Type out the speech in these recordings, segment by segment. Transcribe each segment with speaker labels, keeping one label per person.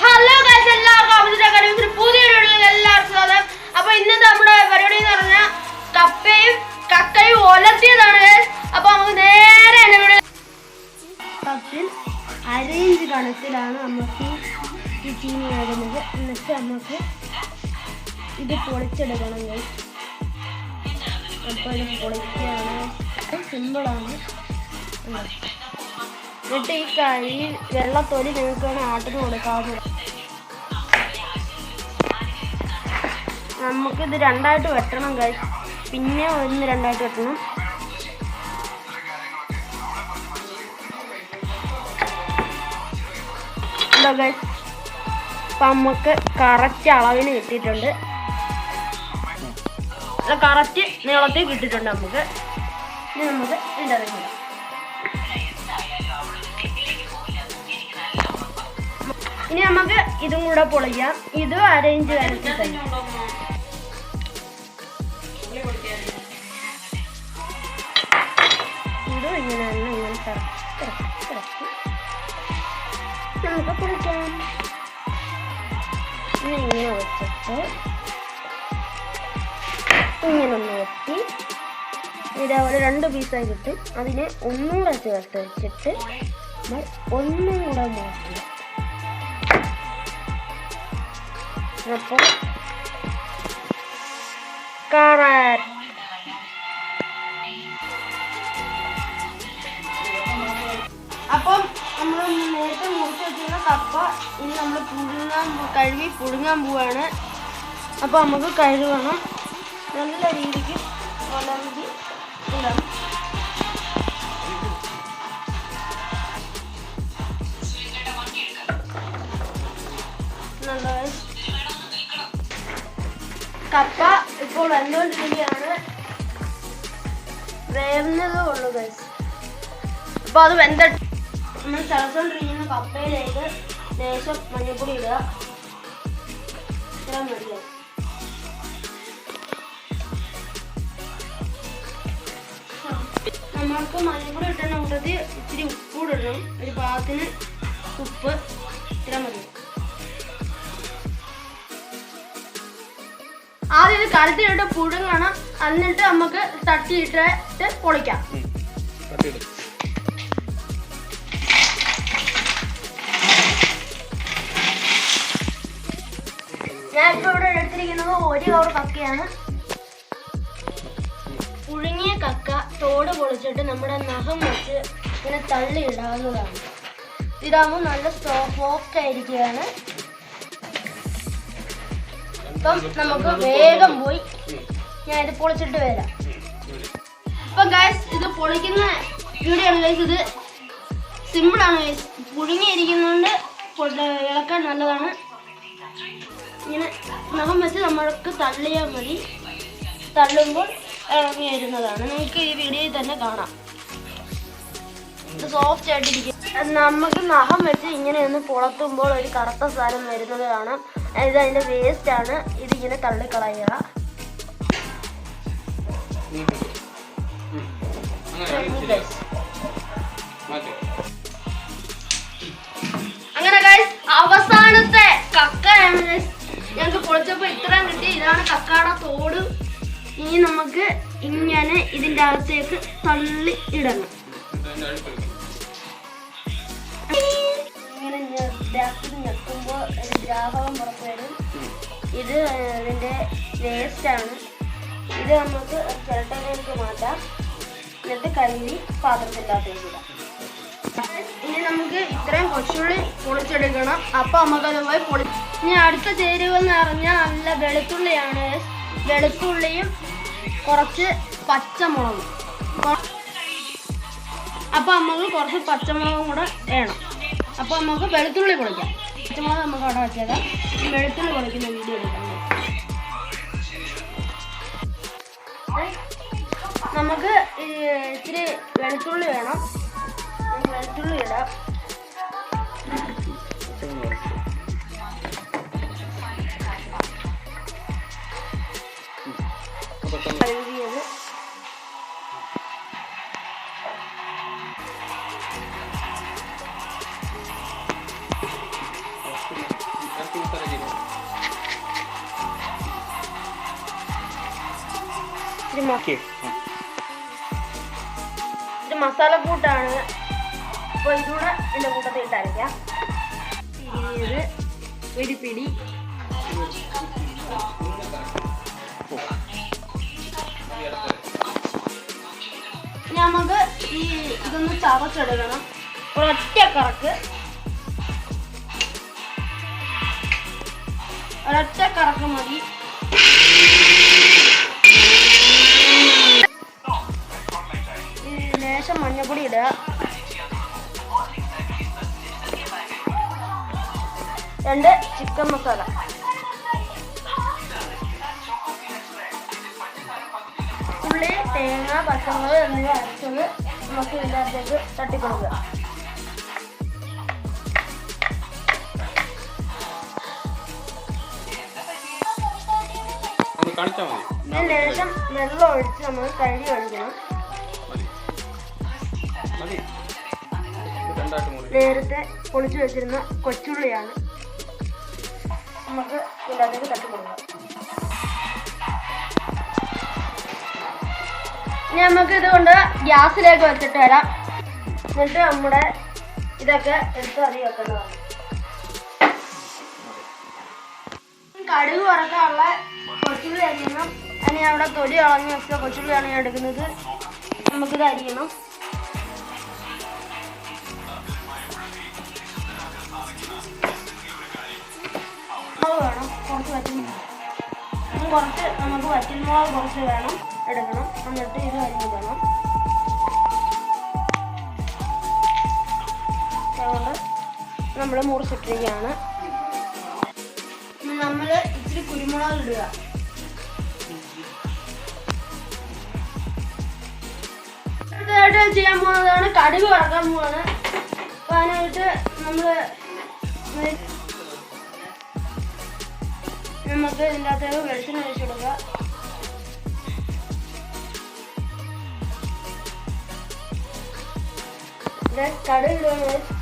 Speaker 1: Hello guys എല്ലാവർക്കും കടവിന്റെ പുതിയ വീഡിയോയിലേക്ക് എല്ലാവർക്കും സ്വാഗതം. അപ്പൊ ഇന്നത്തെ നമ്മുടെ പരിപാടി എന്ന് പറഞ്ഞാൽ കപ്പയും കക്കയും ഒലത്തിയതാണ് guys. അപ്പൊ നമുക്ക് നേരെ വീഡിയോ കപ്പിൽ അരയിഞ്ച് കണക്കിലാണ് നമുക്ക് ഈ ചീനി ആകുന്നത് എന്നിട്ട് നമുക്ക് ഇത് പൊളിച്ചെടുക്കണം guys. അപ്പോൾ ഇത് പൊളിക്കുകയാണ്. സിമ്പിളാണ് എന്നിട്ട് ഈ കഴി വെള്ളത്തൊലി നിങ്ങൾക്ക് ആട്ടിന് നമുക്ക് നമുക്കിത് രണ്ടായിട്ട് വെട്ടണം കൈ പിന്നെ ഒന്ന് രണ്ടായിട്ട് വെട്ടണം. നമുക്ക് കറക്റ്റ് അളവിന് കിട്ടിയിട്ടുണ്ട്. കറക്റ്റ് നീളത്തിൽ കിട്ടിയിട്ടുണ്ട് നമുക്ക്. ഇനി നമുക്ക് ഇടാം. ഇനി നമുക്ക് ഇതും കൂടെ പൊളിക്കാം. ഇതും അറേഞ്ച് തന്നെ ഇതും ഇങ്ങനെ തന്നെ ഇങ്ങനെ നമുക്ക് പൊളിക്കാം. ഇങ്ങനെ വെച്ചിട്ട് ഇങ്ങനെ ഒന്ന് വെട്ടി. ഇതേപോലെ രണ്ട് പീസായി കിട്ടും. അതിനെ ഒന്നും കൂടെ ചേർത്ത് വെച്ചിട്ട് നമ്മൾ ഒന്നും കൂടെ മാറ്റി. അപ്പോൾ അപ്പം നമ്മൾ നേരത്തെ മുറിച്ച് വെച്ചിരുന്ന കപ്പ ഇനി നമ്മൾ പുഴുങ്ങാൻ കഴുകി പുഴുങ്ങാൻ പോവാണ്. അപ്പോൾ നമുക്ക് കഴുകണം. നല്ല രീതിക്ക് ഉലർത്തി കപ്പ ഇപ്പോൾ വെന്തുകൊണ്ടിരിക്കുകയാണ് വേവുന്നതേ ഉള്ളൂ ഗൈസ് അപ്പോൾ അത് വെന്ത നമ്മൾ തിളച്ചുകൊണ്ടിരിക്കുന്ന കപ്പയിലേക്ക് ലേശം മഞ്ഞപ്പൊടി ഇടുക. ഇത്ര മതി. നമ്മൾക്ക് മഞ്ഞൾപ്പൊടി ഇട്ടുന്ന കൂട്ടത്തിൽ ഇച്ചിരി ഉപ്പൂടെ ഇടണം. ഒരു പാകത്തിന് ഉപ്പ് ഇത്ര മതി. ആദ്യം ഇത് കഴുത്തിലിട്ട് പുഴുങ്ങണം എന്നിട്ട് നമുക്ക് തട്ടിയിട്ടിട്ട് പൊളിക്കാം. ഞാൻ ഇപ്പൊ ഇവിടെ എടുത്തിരിക്കുന്നത് ഒരു കവർ കക്കയാണ് പുഴുങ്ങിയ കക്ക തോട് പൊളിച്ചിട്ട് നമ്മുടെ നഖം വെച്ച് ഇങ്ങനെ തള്ളി ഇടാവുന്നതാണ് ഇതാകുമ്പോൾ നല്ല സോഫ്റ്റ് ആയിരിക്കുകയാണ്. ഇപ്പം നമുക്ക് വേഗം പോയി ഞാൻ ഇത് പൊളിച്ചിട്ട് വരാം. ഇപ്പം ഗൈസ് ഇത് പൊളിക്കുന്ന വീഡിയോ ഗൈസ് ഇത് സിമ്പിളാണ് ഗൈസ് പുഴുങ്ങിയിരിക്കുന്നതുകൊണ്ട് ഇളക്കാൻ നല്ലതാണ്. ഇങ്ങനെ നഖം വെച്ച് നമ്മൾക്ക് തള്ളിയാൽ മതി. തള്ളുമ്പോൾ ഇറങ്ങി വരുന്നതാണ് നിങ്ങൾക്ക് ഈ വീഡിയോയിൽ തന്നെ കാണാം. സോഫ്റ്റ് ആയിട്ടിരിക്കും നമുക്ക് നഖം വെച്ച് ഇങ്ങനെ ഒന്ന് പുളത്തുമ്പോൾ ഒരു കറുത്ത സാധനം വരുന്നത് കാണാം ഇത് അതിന്റെ വേസ്റ്റ് ആണ്. ഇതിങ്ങനെ തള്ളിക്കളയുക. guys. ഇങ്ങനെ ഇതിന്റെ അകത്തേക്ക് തള്ളി ഇടണം. ഇങ്ങനെ ഞെക്കി ഞെക്കുമ്പോൾ ഒരു ദ്രാവകം പുറത്ത് വരും. ഇത് ഇതിന്റെ ആണ്. ഇത് നമുക്ക് ചിരട്ടയിലേക്ക് മാറ്റാം. എന്നിട്ട് കഴുകി പാത്രത്തിനകത്തേക്ക് ഇടാം. ഇനി നമുക്ക് ഇത്രയും കൊച്ചുള്ളി പൊളിച്ചെടുക്കണം. അപ്പൊ നമുക്കത് പോയി പൊളി ഇനി അടുത്ത ചേരുവെന്ന് പറഞ്ഞാൽ നല്ല വെളുത്തുള്ളിയാണ്. വെളുത്തുള്ളിയും കുറച്ച് പച്ചമുളക്. അപ്പൊ നമുക്ക് കുറച്ച് പച്ചമുളകും കൂടെ വേണം. അപ്പൊ നമുക്ക് വെളുത്തുള്ളി പൊളിക്കാം. പച്ചമുളക് നമുക്ക് അവിടെ വെച്ചേക്കാം. വെളുത്തുള്ളി പൊളിക്കുന്ന വീഡിയോ എടുക്കാം. നമുക്ക് ഇത്തിരി വെളുത്തുള്ളി വേണം. വെളുത്തുള്ളി ഇടാം. മ-
Speaker 2: ഓക്കെ
Speaker 1: ഇത് മസാലക്കൂട്ടാണ് അപ്പോൾ ഇതുകൂടെ എന്റെ കൂട്ടത്തിൽ ഇട്ട് ഒരു പിടി നമുക്ക് ഈ ഇതൊന്ന് ചതച്ചെടുക്കണം ഒരൊറ്റ കറക്ക്. ഒരൊറ്റ കറക്ക് മതി. ലേശം മഞ്ഞപ്പൊടി ഇടുക. രണ്ട് ചിക്കൻ മസാല. ഉള്ളി തേങ്ങ പച്ചമുളക് എന്നിവ അരച്ചത് നമുക്ക് തട്ടിക്കൊടുക്കുക.
Speaker 2: കാണിച്ചാൽ മതി.
Speaker 1: ഇതിന് ലേശം വെള്ളം ഒഴിച്ച് നമ്മൾ കഴുകി ഒഴിക്കണം. നേരത്തെ പൊളിച്ചു വെച്ചിരുന്ന കൊച്ചുള്ളിയാണ് നമുക്ക് ഇതിനകത്തേക്ക് തട്ടിക്കൊടുക്കാം ഇനി നമുക്ക് ഇതുകൊണ്ട് ഗ്യാസിലേക്ക് വെച്ചിട്ട് വരാം. എന്നിട്ട് നമ്മുടെ ഇതൊക്കെ എടുത്ത് അതി വെക്കേണ്ടതാണ്. കടുക് വറക്കാനുള്ള കൊച്ചുള്ളി അരിയണം അതിന് അവിടെ തൊലി കളഞ്ഞ് വെച്ച കൊച്ചുള്ളിയാണ് ഞാൻ എടുക്കുന്നത്. നമുക്കിത് അരിയണം. വറ്റൽ മുളക് കുറച്ച് നമുക്ക് വറ്റൽ കുറച്ച് വേണം. എടുക്കണം. എന്നിട്ട് ഇത് അരിഞ്ഞിടണം അതുകൊണ്ട് നമ്മൾ മുറിച്ചിട്ടിരിക്കുകയാണ്. നമ്മൾ ഇച്ചിരി കുരുമുളക് ഇടുക. അടുത്തതായിട്ട് ചെയ്യാൻ പോകുന്നതാണ്. കടുക് വറക്കാൻ പോവാണ്. അപ്പൊ അതിനായിട്ട് നമ്മൾ നമുക്ക് ഇതിന്റെ അകത്തേക്ക് വെളിച്ചെണ്ണ ഒഴിച്ചു കൊടുക്കുക ഇത് കടുക് ഇടുകയാണ്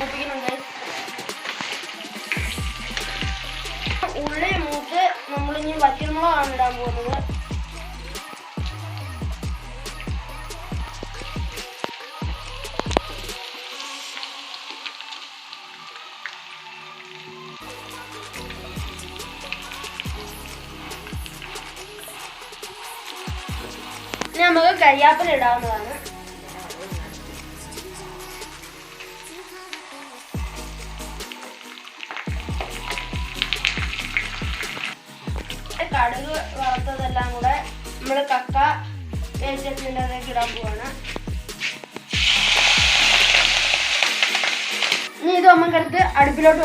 Speaker 1: മൂപ്പിക്കുന്നുണ്ട്. ഉള്ളി മൂത്ത് നമ്മളിനി വറ്റൽമുളകാണ് ഇടാൻ പോകുന്നത് നമുക്ക് കരിയാപ്പില ഇടാവുന്നതാണ് നമ്മൾ കക്ക അതിലേക്ക് ഇടാൻ പോവാണ്. ഇനി ഇത് നമുക്കെടുത്ത് അടുപ്പിലോട്ട്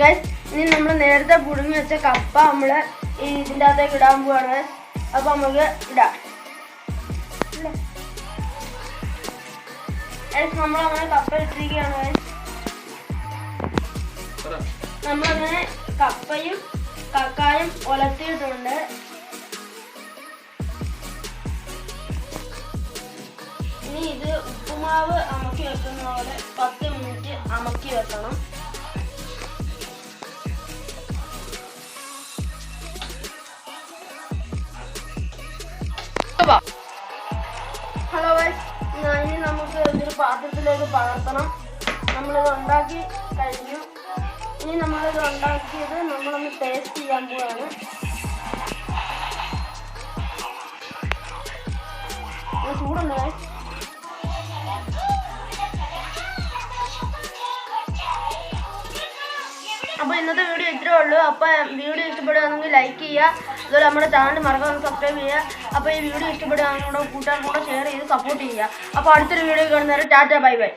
Speaker 1: ഗൈസ് ഇനി നമ്മൾ നേരത്തെ പുഴുങ്ങി വെച്ച കപ്പ നമ്മൾ ഇതിന്റെ അകത്തേക്ക് ഇടാൻ പോവാണ്. അപ്പൊ നമുക്ക് ഇടാം. നമ്മൾ അങ്ങനെ കപ്പ ഇട്ടിരിക്കുകയാണ് നമ്മളങ്ങനെ കപ്പയും കക്കായും ഒലത്തിയിട്ടുണ്ട്. ഇനി ഇത് ഉപ്പുമാവ് അമക്കി വെക്കുന്ന പോലെ പത്ത് മിനിറ്റ് അമക്കി വെക്കണം. ഹലോ ഇനി നമുക്ക് ഇതൊരു പാത്രത്തിലേക്ക് പകർത്തണം. നമ്മളിത് ഉണ്ടാക്കി കഴിഞ്ഞു. ഇനി നമ്മളിത് ഉണ്ടാക്കിയത് നമ്മളൊന്ന് ടേസ്റ്റ് ചെയ്യാൻ പോവാണ്. ചൂടുണ്ട് അപ്പോൾ ഇന്നത്തെ വീഡിയോ ഇത്രേ ഉള്ളൂ. അപ്പോൾ വീഡിയോ ഇഷ്ടപ്പെടുകയാണെങ്കിൽ ലൈക്ക് ചെയ്യുക. അതുപോലെ നമ്മുടെ ചാനൽ മറക്കാതെ സബ്സ്ക്രൈബ് ചെയ്യുക. അപ്പോൾ ഈ വീഡിയോ ഇഷ്ടപ്പെടുകയാണെങ്കിൽ കൂട്ടുകാർക്കൂടെ ഷെയർ ചെയ്ത് സപ്പോർട്ട് ചെയ്യുക. അപ്പോൾ അടുത്തൊരു വീഡിയോ കാണുന്നവരെ ടാറ്റ ബൈ ബൈ